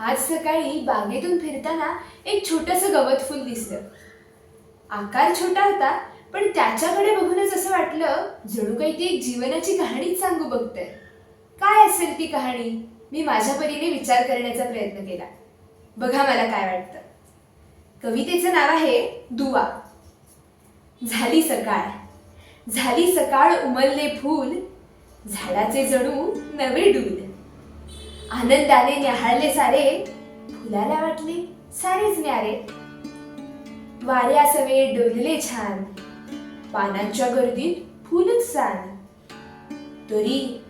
आज सकाळी बागेतून फिरताना एक छोटस गवत फुल दिसलं आकार छोटा होता पण त्याच्याकडे बघूनच असं वाटलं जणू काही ती एक जीवनाची कहाणीच सांगू बघतंय. काय असेल ती कहाणी? मी माझ्या परीने विचार करण्याचा प्रयत्न केला. बघा मला काय वाटतं. कवितेचं नाव आहे दुवा. झाली सकाळ. झाली सकाळ उमलले फूल झाडाचे जणू नवे डूल. आनंदाने न्याहाळले सारे फुलाला वाटले सारेच न्यारे. वाऱ्या सवे डोलले छान पानांच्या गर्दीत फुलच सान तरी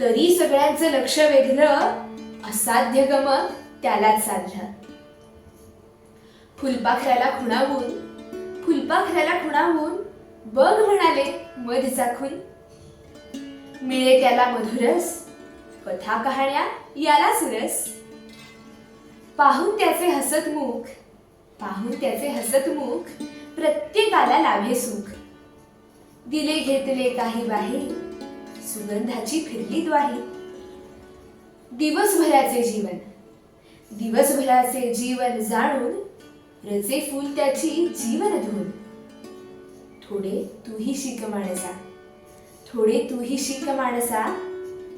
तरी सगळ्यांचं लक्ष वेधलं असाध्य गमक त्यालाच साधलं. फुलपाखराला खुणावून फुलपाखराला खुणावून बघ म्हणाले मध चाखून. मिळे त्याला मधुरस कथा कहाण्या याला सुरस पाहून त्याचे हसत मुख पाहून त्याचे हसत मुख प्रत्येकाला लाभे सुख. दिले घेतले काही बाहे सुगंधाची फिरली द्वाही दिवसभराचे जीवन दिवसभराचे जीवन जाणून रचे फूल त्याची जीवन धून थोडे तूही शिक माणसा थोडे तूही शिक माणसा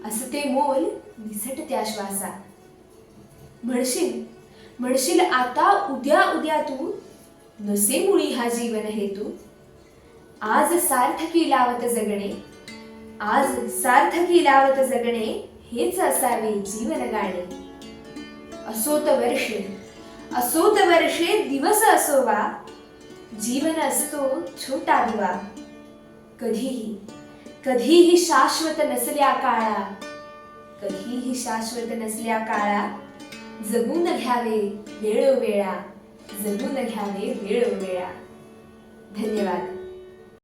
असं ते मोल निसट त्या श्वासा म्हणशील म्हणशील आता उद्या उद्या तू नसे मुळी हा जीवन हेतू. आज सार्थकी लावत जगणे आज सार्थकी लावत जगणे हेच असावे जीवन गाणे. असोत वर्षे असोत वर्षे दिवस असोवा जीवन असतो छोटा दिवा कधीही कधीही शाश्वत नसल्या काळा कधीही शाश्वत नसल्या काळा जगून घ्यावे वेळोवेळा जगून घ्यावे वेळोवेळा. धन्यवाद.